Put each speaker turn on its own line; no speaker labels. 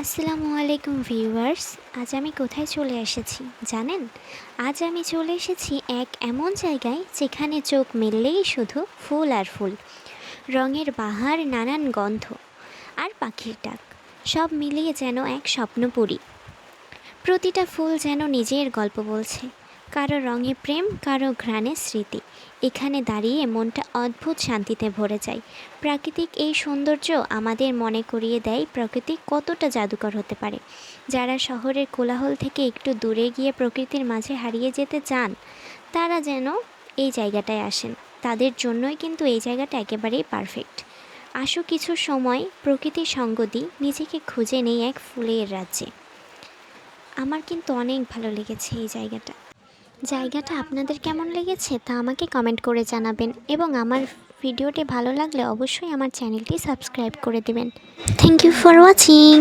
আসসালামু আলাইকুম ভিউয়ার্স, আজ আমি কোথায় চলে এসেছি জানেন? আজ আমি চলে এসেছি এক এমন জায়গায় যেখানে চোখ মেললেই শুধু ফুল আর ফুল। রঙের বাহার, নানান গন্ধ আর পাখির ডাক, সব মিলিয়ে যেন এক স্বপ্নপুরী। প্রতিটা ফুল যেন নিজের গল্প বলছে। কারও রঙে প্রেম, কারও ঘ্রাণে স্মৃতি। এখানে দাঁড়িয়ে মনটা অদ্ভুত শান্তিতে ভরে যায়। প্রাকৃতিক এই সৌন্দর্য আমাদের মনে করিয়ে দেয় প্রকৃতি কতটা জাদুকর হতে পারে। যারা শহরের কোলাহল থেকে একটু দূরে গিয়ে প্রকৃতির মাঝে হারিয়ে যেতে চান, তারা যেন এই জায়গাটায় আসেন। তাদের জন্যই কিন্তু এই জায়গাটা একেবারেই পারফেক্ট। আসো কিছু সময় প্রকৃতির সঙ্গ দিই, নিজেকে খুঁজে নেই এক ফুলের রাজ্যে। আমার কিন্তু অনেক ভালো লেগেছে এই জায়গাটা। জায়গাটা আপনাদের কেমন লেগেছে তা আমাকে কমেন্ট করে জানাবেন এবং আমার ভিডিওটি ভালো লাগলে অবশ্যই আমার চ্যানেলটি সাবস্ক্রাইব করে দেবেন। Thank you for watching